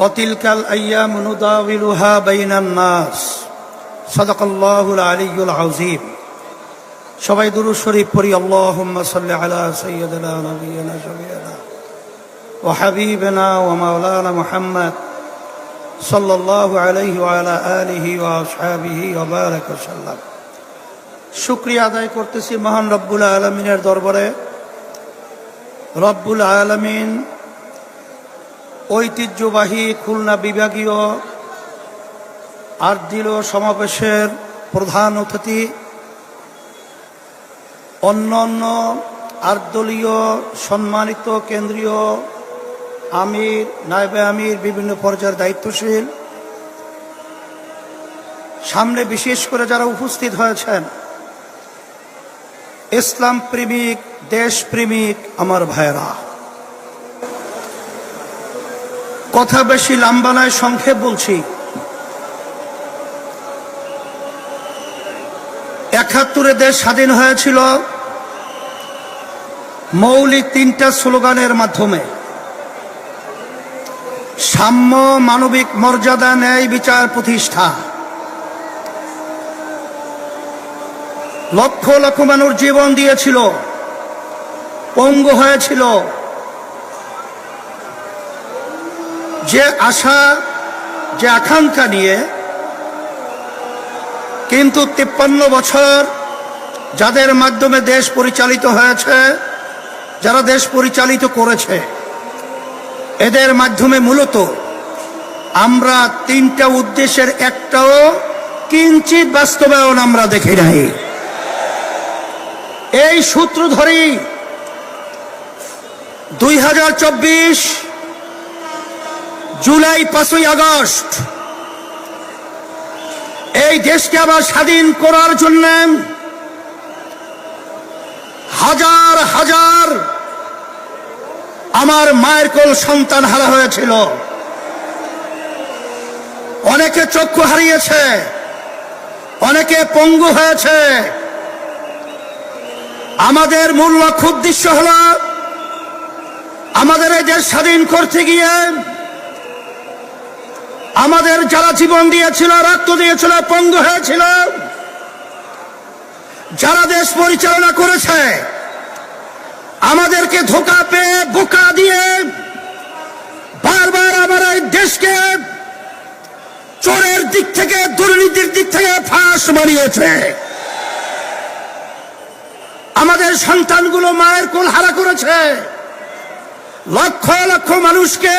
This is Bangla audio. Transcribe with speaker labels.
Speaker 1: وتلك الأيام نداولها بين الناس صدق الله العلي العظيم সবাই দুরু শরীফ পড়ি আল্লাহুম্মা সাল্লি আলা সাইয়্যিদিনা নাবিয়িনা শাফিঈনা ওয়া হাবিবিনা ওয়া মাওলানা মুহাম্মদ সাল্লাল্লাহু আলাইহি ওয়া আলা আলিহি ওয়া আসহাবিহি ওয়া বারাক ওয়াসাল্লাম শুকরিয়া আদায় করতেছি মহান রব্বুল আলামিনের দরবারে রব্বুল আলামিন ঐতিহ্যবাহী খুলনা বিভাগীয় আর্দিল সমাবেশের প্রধান অতিথি অন্য অন্য আর্দলীয় সম্মানিত কেন্দ্রীয় আমির, নায়বে আমির, বিভিন্ন পর্যায়ের দায়িত্বশীল। সামনে বিশেষ করে যারা উপস্থিত হয়েছেন, ইসলাম প্রেমিক, দেশ প্রেমিক, আমার ভাইয়েরা। কথা বেশি লম্বা নয়, সংক্ষেপ বলছি। একাত্তরে দেশ স্বাধীন হয়েছিল। মৌলিক তিনটা স্লোগানের মাধ্যমে। সাম্য মানবিক মর্যাদা ন্যায় বিচার প্রতিষ্ঠা। লক্ষ লক্ষ মানুষ জীবন দিয়েছিল। পঙ্গু হয়েছিল। যে আশা, যে আকাঙ্ক্ষা নিয়ে কিন্তু তিপ্পান্ন বছর যাদের মাধ্যমে দেশ পরিচালিত হয়েছে, যারা দেশ পরিচালিত করেছে, এদের মাধ্যমে মূলত আমরা তিনটা উদ্দেশ্যের একটাও কিঞ্চিত বাস্তবায়ন আমরা দেখি নাই। এই সূত্র ধরেই দুই হাজার চব্বিশ জুলাই পাঁচই আগস্ট। এই দেশকে আবার স্বাধীন করার জন্য হাজার হাজার আমার মায়ের কোল সন্তান হারা হয়েছিল। অনেকে চক্ষু হারিয়েছে, অনেকে পঙ্গু হয়েছে। আমাদের মূল লক্ষ্য উদ্দেশ্য হল আমাদের এই দেশ স্বাধীন করতে গিয়ে আমাদের যারা জীবন দিয়েছিল, রক্ত দিয়েছিল পঙ্গু হয়েছিল, যারা দেশ পরিচালনা করেছে, আমাদেরকে ধোকা পেয়ে, বোকা দিয়ে বারবার আমার এই দেশকে চোরের দিক থেকে, দুর্নীতির দিক থেকে ফাঁস মারিয়েছে আমাদের সন্তানগুলো মায়ের কোল হারা করেছে। লক্ষ লক্ষ মানুষকে